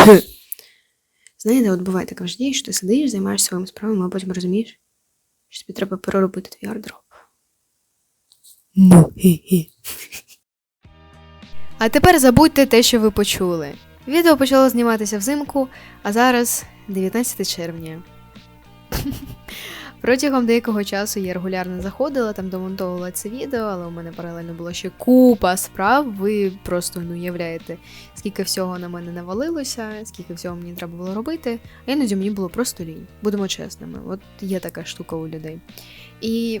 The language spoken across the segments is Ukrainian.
Знаєте, от буває така в житті, що ти сидиш, займаєшся своїми справами, а потім розумієш, що тобі треба переробити твій ардроп. Ну, хі-хі. А тепер забудьте те, що ви почули. Відео почало зніматися взимку, а зараз 19 червня. Протягом деякого часу я регулярно заходила, там домонтовувала це відео, але у мене паралельно було ще купа справ. Ви просто не уявляєте, скільки всього на мене навалилося, скільки всього мені треба було робити. А іноді мені було просто лінь. Будемо чесними. От є така штука у людей. І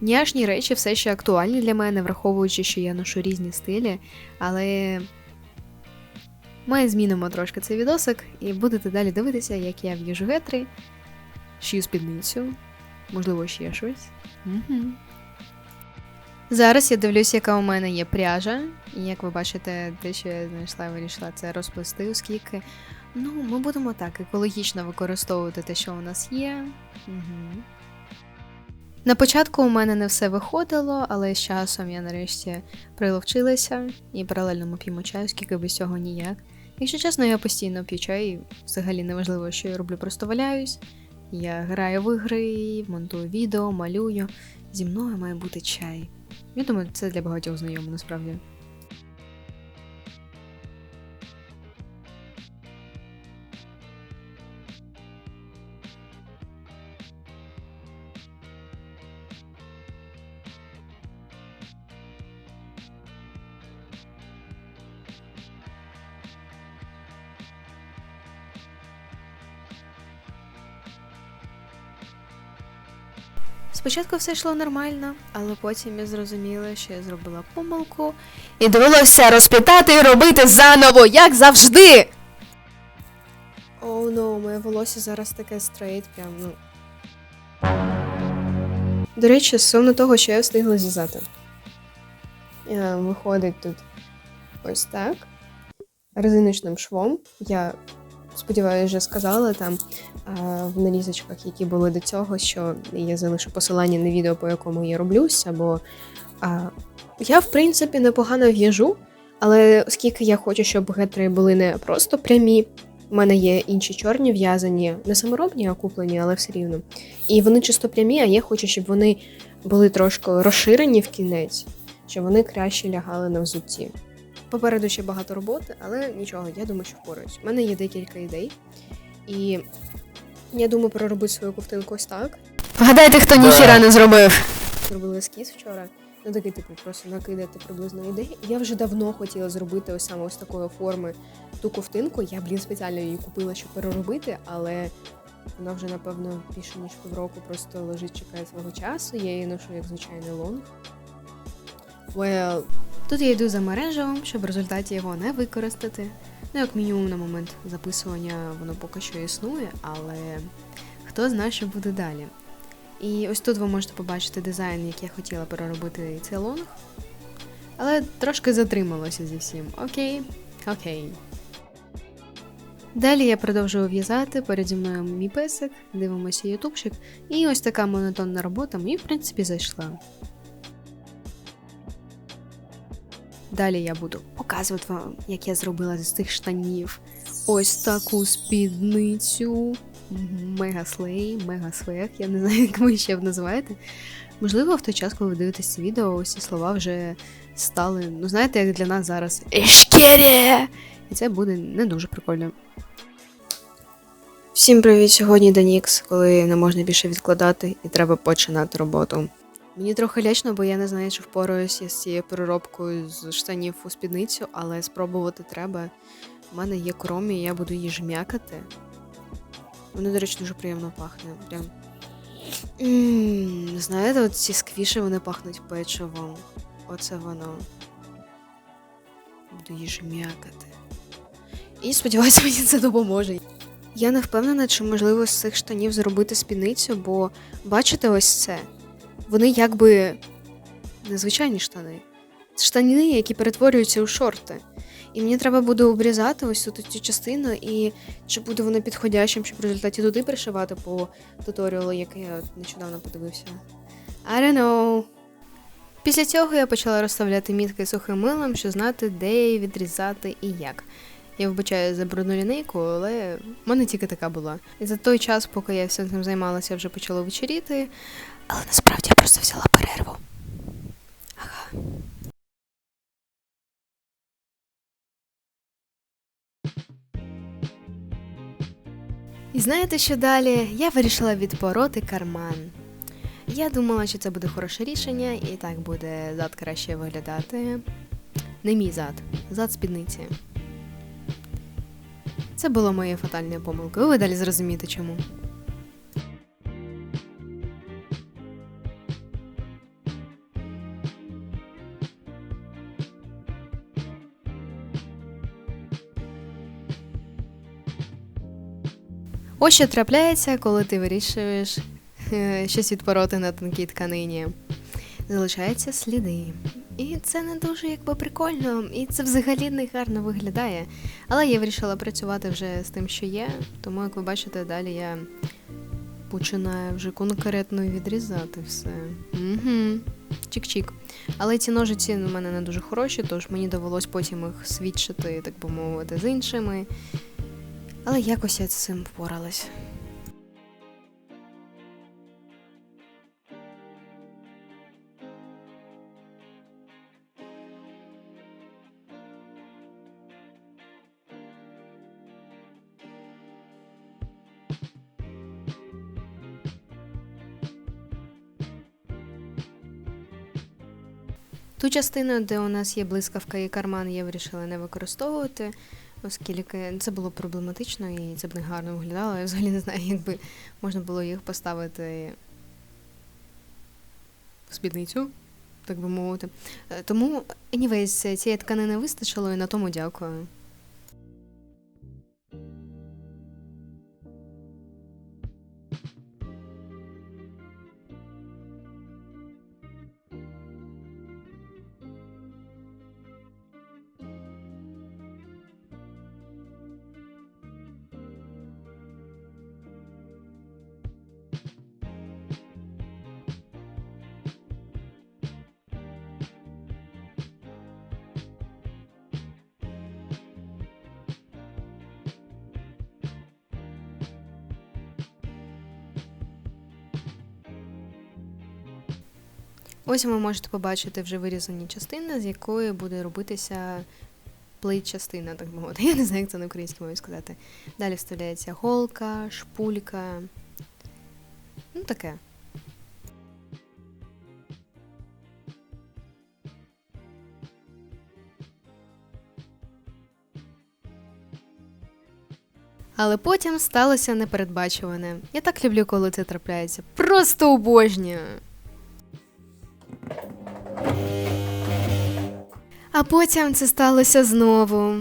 няшні речі все ще актуальні для мене, враховуючи, що я ношу різні стилі, але. Ми змінимо трошки цей відосик і будете далі дивитися, як я в'їжу гетри, шию спідницю, можливо, ще щось. Угу. Зараз я дивлюсь, яка у мене є пряжа. І як ви бачите, те, що я знайшла і вирішила це розплести, оскільки ну, ми будемо так екологічно використовувати те, що у нас є. Угу. На початку у мене не все виходило, але з часом я нарешті приловчилася і паралельно ми п'ємо чай, оскільки без цього ніяк. Якщо чесно, я постійно п'ю чай, і взагалі неважливо, що я роблю, просто валяюсь. Я граю в ігри, монтую відео, малюю. Зі мною має бути чай. Я думаю, це для багатьох знайомо насправді. Спочатку все йшло нормально, але потім я зрозуміла, що я зробила помилку. І довелося розпитати і робити заново, як завжди. Оу, oh, no, моє волосся зараз таке стрейт, прям, ну. До речі, сумно того, що я встигла зв'язати. Виходить тут ось так. Резиночним швом. Я сподіваюся, вже сказала там в нарізочках, які були до цього, що я залишу посилання на відео, по якому я роблюся, бо а, я, в принципі, непогано в'яжу, але оскільки я хочу, щоб гетри були не просто прямі, у мене є інші чорні в'язані, не саморобні, а куплені, але все рівно. І вони чисто прямі, а я хочу, щоб вони були трошки розширені в кінець, щоб вони краще лягали на взутті. Попереду ще багато роботи, але нічого, я думаю, що впораюсь. У мене є декілька ідей. І я думаю проробити свою ковтинку ось так. Вгадайте, хто ніхіра не зробив. Зробили ескіз вчора. Ну такий, типу, просто накидати приблизно ідеї. Я вже давно хотіла зробити ось саме ось такої форми ту ковтинку. Я, блін, спеціально її купила, щоб переробити, але вона вже, напевно, більше ніж півроку просто лежить, чекає свого часу. Я її ношу як звичайний лонг. Well, Тут я йду за мережевим, щоб в результаті його не використати. Ну, як мінімум на момент записування воно поки що існує, але хто знає, що буде далі. І ось тут ви можете побачити дизайн, який я хотіла переробити цей лонг. Але трошки затрималося зі всім. Окей, окей. Далі я продовжую в'язати, переді мною мій песик, дивимося ютубчик, і ось така монотонна робота мені, в принципі, зайшла. Далі я буду показувати вам, як я зробила з цих штанів ось таку спідницю. Мега слей, мега свех, я не знаю, як ви ще б називаєте. Можливо, в той час, коли ви дивитесь це відео, ці слова вже стали, ну знаєте, як для нас зараз Ешкері! І це буде не дуже прикольно. Всім привіт! Сьогодні Данікс, коли не можна більше відкладати і треба починати роботу. Мені трохи лячно, бо я не знаю, чи впораюся з цією переробкою з штанів у спідницю, але спробувати треба. У мене є кромі, я буду її жмякати. Воно, до речі, дуже приємно пахне. Прям. Ммм, знаєте, от ці сквіші вони пахнуть печивом. Оце воно. Буду її жмякати. І сподіваюся, мені це допоможе. Я не впевнена, чи можливо з цих штанів зробити спідницю, бо бачите ось це вони якби незвичайні штани. Це штани, які перетворюються у шорти. І мені треба буде обрізати ось тут цю частину, і чи буде воно підходящим, щоб в результаті туди пришивати по туторіалу, який я нещодавно подивився. I don't know. Після цього я почала розставляти мітки сухим милом, щоб знати, де її відрізати і як. Я вибачаю за брудну лінейку, але в мене тільки така була. І за той час, поки я всім цим займалася, вже почало вечоріти. Але насправді я просто взяла перерву. Ага. І знаєте, що далі? Я вирішила відпороти карман. Я думала, що це буде хороше рішення, і так буде зад краще виглядати. Не мій зад, зад спідниці. Це було моєю фатальною помилкою. Ви далі зрозумієте чому. Ось що трапляється, коли ти вирішуєш е, щось відпороти на тонкій тканині. Залишаються сліди. І це не дуже якби прикольно, і це взагалі не гарно виглядає. Але я вирішила працювати вже з тим, що є, тому, як ви бачите, далі я починаю вже конкретно відрізати все. Угу. Чик-чик. Але ці ножиці у мене не дуже хороші, тож мені довелось потім їх свідчити, так би мовити, з іншими. Але якось я з цим впоралась. Ту частину, де у нас є блискавка і карман, я вирішила не використовувати, оскільки це було проблематично і це б не гарно виглядало. Я взагалі не знаю, як би можна було їх поставити в спідницю, так би мовити. Е, Тому, anyways, цієї тканини вистачило і на тому дякую. Ось ви можете побачити вже вирізані частини, з якої буде робитися плейт-частина, так би мовити. Я не знаю, як це на українській мові сказати. Далі вставляється голка, шпулька. Ну, таке. Але потім сталося непередбачуване. Я так люблю, коли це трапляється. Просто обожнюю. А потім це сталося знову.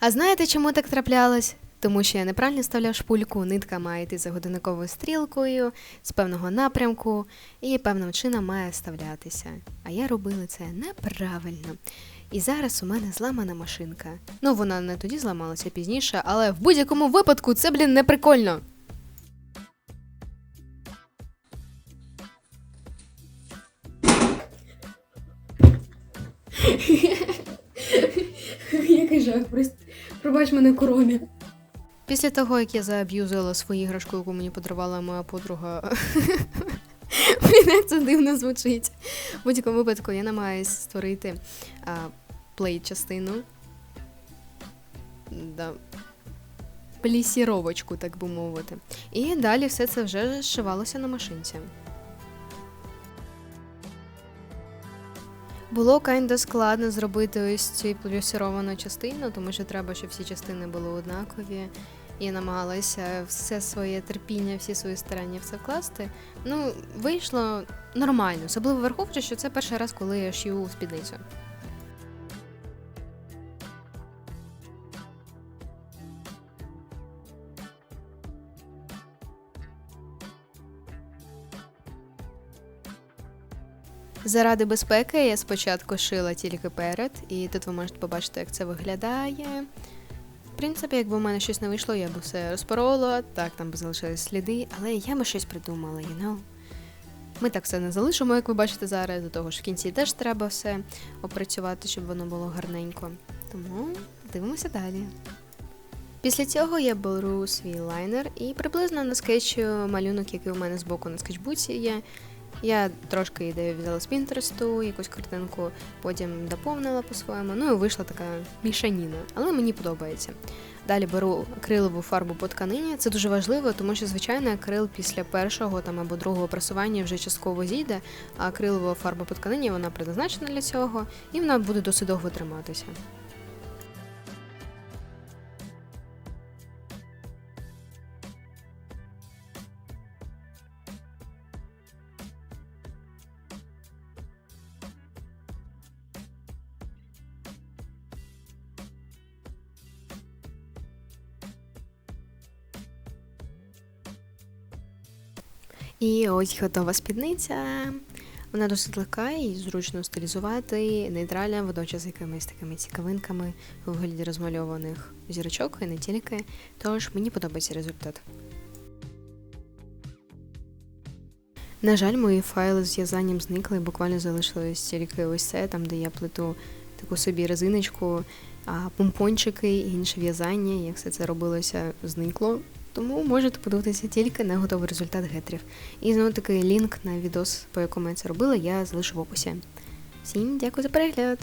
А знаєте, чому так траплялось? Тому що я неправильно ставляв шпульку, нитка має йти за годинниковою стрілкою з певного напрямку і певним чином має вставлятися. А я робила це неправильно. І зараз у мене зламана машинка. Ну, вона не тоді зламалася пізніше, але в будь-якому випадку це, блін, не прикольно. Який жах, просто пробач мене коромі. Після того, як я зааб'юзила свою іграшку, яку мені подарувала моя подруга. Блін, це дивно звучить. В будь-якому випадку я намагаюся створити а, плей-частину. Да. Плісіровочку, так би мовити. І далі все це вже зшивалося на машинці. Було кайда складно зробити ось цю плюсіровану частину, тому що треба, щоб всі частини були однакові. Я намагалася все своє терпіння, всі свої старання все вкласти. Ну, вийшло нормально, особливо враховуючи, що це перший раз, коли я шью спідницю. Заради безпеки я спочатку шила тільки перед, і тут ви можете побачити, як це виглядає. В принципі, якби в мене щось не вийшло, я б все розпорола, так, там б залишились сліди, але я би щось придумала, you know. Ми так все не залишимо, як ви бачите зараз, до того ж в кінці теж треба все опрацювати, щоб воно було гарненько. Тому дивимося далі. Після цього я беру свій лайнер і приблизно на скетчу малюнок, який у мене збоку на скетчбуці є. Я трошки ідею взяла з Пінтересту, якусь картинку, потім доповнила по-своєму. Ну і вийшла така мішаніна, але мені подобається. Далі беру акрилову фарбу по тканині. Це дуже важливо, тому що звичайно акрил після першого там або другого прасування вже частково зійде, а акрилова фарба по тканині вона предназначена для цього, і вона буде досить довго триматися. І ось готова спідниця. Вона досить легка і зручно стилізувати, нейтральна, водночас з якимись такими цікавинками у вигляді розмальованих зірочок і не тільки. Тож мені подобається результат. На жаль, мої файли з в'язанням зникли, буквально залишилось тільки ось це, там, де я плету таку собі резиночку, а помпончики і інше в'язання, як все це робилося, зникло. Тому можете подивитися тільки на готовий результат гетерів. І знову таки лінк на відос, по якому я це робила, я залишу в описі. Всім дякую за перегляд!